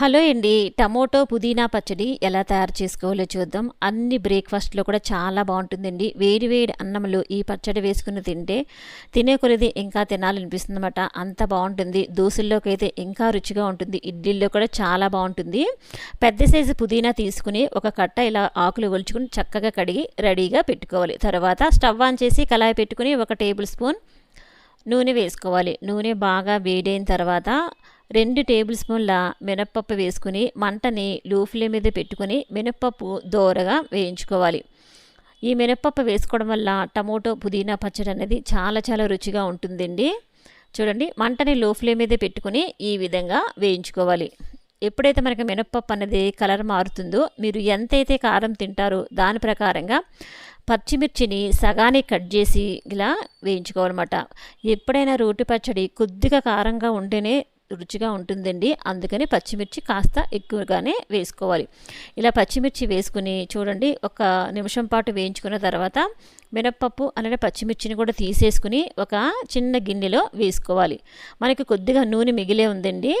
Hello అండి. Tomato పుదీనా పచ్చడి ఎలా తయారు చేసుకోవాలో చూద్దాం. అన్ని బ్రేక్ఫాస్ట్లో కూడా చాలా బాగుంటుందండి. వేడి వేడి అన్నంలో ఈ పచ్చడి వేసుకుని తింటే తినే కొలది ఇంకా తినాలనిపిస్తుంది అనమాట అంత బాగుంటుంది. దోశల్లోకి అయితే ఇంకా రుచిగా ఉంటుంది. ఇడ్లీల్లో కూడా చాలా బాగుంటుంది. పెద్ద సైజు పుదీనా తీసుకుని ఒక కట్ట ఇలా ఆకులు ఒలుచుకుని చక్కగా కడిగి రెడీగా పెట్టుకోవాలి. తర్వాత స్టవ్ ఆన్ చేసి కళాయి పెట్టుకుని ఒక టేబుల్ స్పూన్ నూనె వేసుకోవాలి. నూనె బాగా వేడైన తర్వాత రెండు టేబుల్ స్పూన్ల మినప్పప్పు వేసుకుని మంటని లో ఫ్లేమ్ మీద పెట్టుకుని మినప్పప్పు దోరగా వేయించుకోవాలి. ఈ మినప్పప్పు వేసుకోవడం వల్ల టమోటో పుదీనా పచ్చడి అనేది చాలా చాలా రుచిగా ఉంటుందండి. చూడండి మంటని లో ఫ్లేమ్ మీద పెట్టుకుని ఈ విధంగా వేయించుకోవాలి. ఎప్పుడైతే మనకి మినప్పప్పు అనేది కలర్ మారుతుందో మీరు ఎంతైతే కారం తింటారో దాని ప్రకారంగా పచ్చిమిర్చిని సగానే కట్ చేసి ఇలా వేయించుకోవాలన్నమాట. ఎప్పుడైనా రోటి పచ్చడి కొద్దిగా కారంగా ఉంటేనే రుచిగా ఉంటుందండి. అందుకని పచ్చిమిర్చి కాస్త ఎక్కువగానే వేసుకోవాలి. ఇలా పచ్చిమిర్చి వేసుకుని చూడండి ఒక నిమిషం పాటు వేయించుకున్న తర్వాత మినప్పప్పు అలాగే పచ్చిమిర్చిని కూడా తీసేసుకుని ఒక చిన్న గిన్నెలో వేసుకోవాలి. మనకి కొద్దిగా నూనె మిగిలే ఉందండి.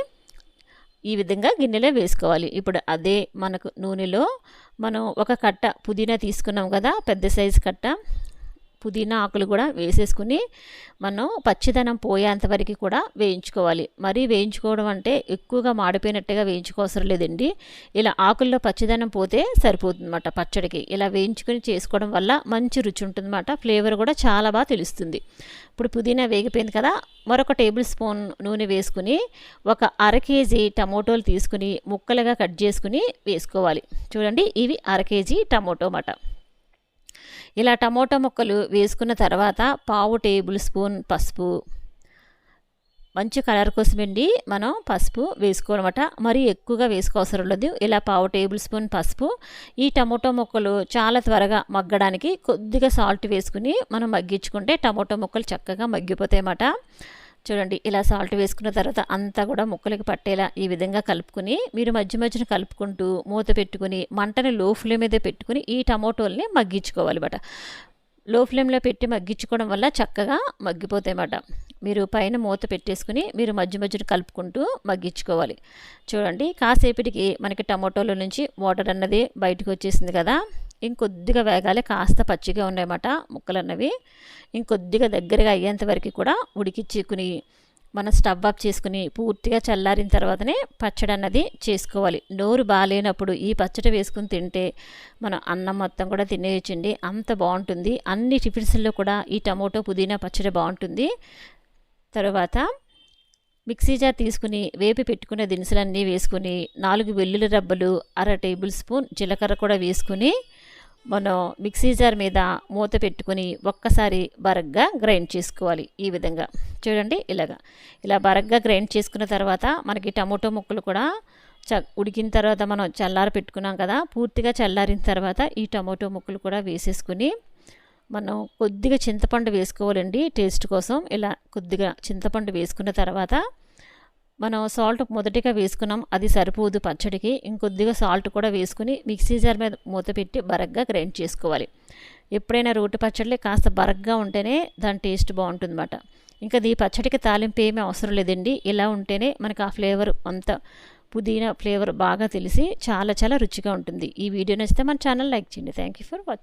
ఈ విధంగా గిన్నెలో వేసుకోవాలి. ఇప్పుడు అదే మనకు నూనెలో మనం ఒక కట్ట పుదీనా తీసుకున్నాం కదా పెద్ద సైజు కట్ట. పుదీనా ఆకులు కూడా వేసేసుకుని మనం పచ్చిదనం పోయేంత వరకు కూడా వేయించుకోవాలి. మరీ వేయించుకోవడం అంటే ఎక్కువగా మాడిపోయినట్టుగా వేయించుకోవసరం లేదండి. ఇలా ఆకుల్లో పచ్చిదనం పోతే సరిపోతుందన్నమాట పచ్చడికి. ఇలా వేయించుకొని చేసుకోవడం వల్ల మంచి రుచి ఉంటుందన్నమాట. ఫ్లేవర్ కూడా చాలా బాగా తెలుస్తుంది. ఇప్పుడు పుదీనా వేగిపోయింది కదా మరొక టేబుల్ స్పూన్ నూనె వేసుకుని ఒక అర కేజీ టమోటోలు తీసుకుని ముక్కలుగా కట్ చేసుకుని వేసుకోవాలి. చూడండి ఇవి అర కేజీ టమోటో మాట ఇలా టమోటా ముక్కలు వేసుకున్న తర్వాత పావు టేబుల్ స్పూన్ పసుపు మంచి కలర్ కోసమండి మనం పసుపు వేసుకోనమాట మరీ ఎక్కువగా వేసుకోవసరం లేదు. ఇలా పావు టేబుల్ స్పూన్ పసుపు ఈ టమోటో ముక్కలు చాలా త్వరగా మగ్గడానికి కొద్దిగా సాల్ట్ వేసుకుని మనం మగ్గించుకుంటే టమోటో ముక్కలు చక్కగా మగ్గిపోతాయి చూడండి ఇలా సాల్ట్ వేసుకున్న తర్వాత అంతా కూడా ముక్కలకి పట్టేలా ఈ విధంగా కలుపుకుని మీరు మధ్య మధ్యన కలుపుకుంటూ మూత పెట్టుకుని మంటని లో ఫ్లేమ్ మీద పెట్టుకుని ఈ టమాటోల్ని మగ్గించుకోవాలి బట లో ఫ్లేమ్లో పెట్టి మగ్గించుకోవడం వల్ల చక్కగా మగ్గిపోతాయన్నమాట మీరు పైన మూత పెట్టేసుకుని మీరు మధ్య మధ్యన కలుపుకుంటూ మగ్గించుకోవాలి. చూడండి కాసేపటికి మనకి టమోటోలో నుంచి వాటర్ అన్నది బయటకు వచ్చేసింది కదా. ఇంకొద్దిగా వేగాలి కాస్త పచ్చిగా ఉన్నాయన్నమాట ముక్కలు అన్నవి ఇంకొద్దిగా దగ్గరగా అయ్యేంత వరకు కూడా ఉడికిచ్చుకుని మనం స్టవ్ ఆఫ్ చేసుకుని పూర్తిగా చల్లారిన తర్వాతనే పచ్చడి అన్నది చేసుకోవాలి. నోరు బాగాలేనప్పుడు ఈ పచ్చడి వేసుకుని తింటే మనం అన్నం మొత్తం కూడా తినేయచ్చండి. అంత బాగుంటుంది. అన్ని టిఫిన్స్లో కూడా ఈ టమోటో పుదీనా పచ్చడి బాగుంటుంది. తర్వాత మిక్సీ జార్ తీసుకుని వేపి పెట్టుకునే దినుసులన్నీ వేసుకుని నాలుగు వెల్లుల్లి రబ్బలు అర టేబుల్ స్పూన్ జీలకర్ర కూడా వేసుకుని మనం మిక్సీ జార్ మీద మూత పెట్టుకుని ఒక్కసారి బరగ్గా గ్రైండ్ చేసుకోవాలి ఈ విధంగా. చూడండి ఇలాగా. ఇలా బరగ్గా గ్రైండ్ చేసుకున్న తర్వాత మనకి టమోటో ముక్కలు కూడా చ ఉడికిన తర్వాత మనం చల్లారి పెట్టుకున్నాం కదా పూర్తిగా చల్లారిన తర్వాత ఈ టమోటో ముక్కలు కూడా వేసేసుకుని మనం కొద్దిగా చింతపండు వేసుకోవాలండి టేస్ట్ కోసం. ఇలా కొద్దిగా చింతపండు వేసుకున్న తర్వాత మనం సాల్ట్ మొదటిగా వేసుకున్నాం అది సరిపోదు పచ్చడికి. ఇంకొద్దిగా సాల్ట్ కూడా వేసుకుని మిక్సీ జార్ మీద మూత పెట్టి బరగ్గా గ్రైండ్ చేసుకోవాలి. ఎప్పుడైనా రోటి పచ్చడి కాస్త బరగ్గా ఉంటేనే దాని టేస్ట్ బాగుంటుందన్నమాట. ఇంకా ఈ పచ్చడికి తాలింపు ఏమీ అవసరం లేదండి. ఇలా ఉంటేనే మనకు ఆ ఫ్లేవర్ అంత పుదీనా ఫ్లేవర్ బాగా తెలిసి చాలా చాలా రుచిగా ఉంటుంది. ఈ వీడియో నచ్చితే మన ఛానల్ లైక్ చేయండి. Thank you for watching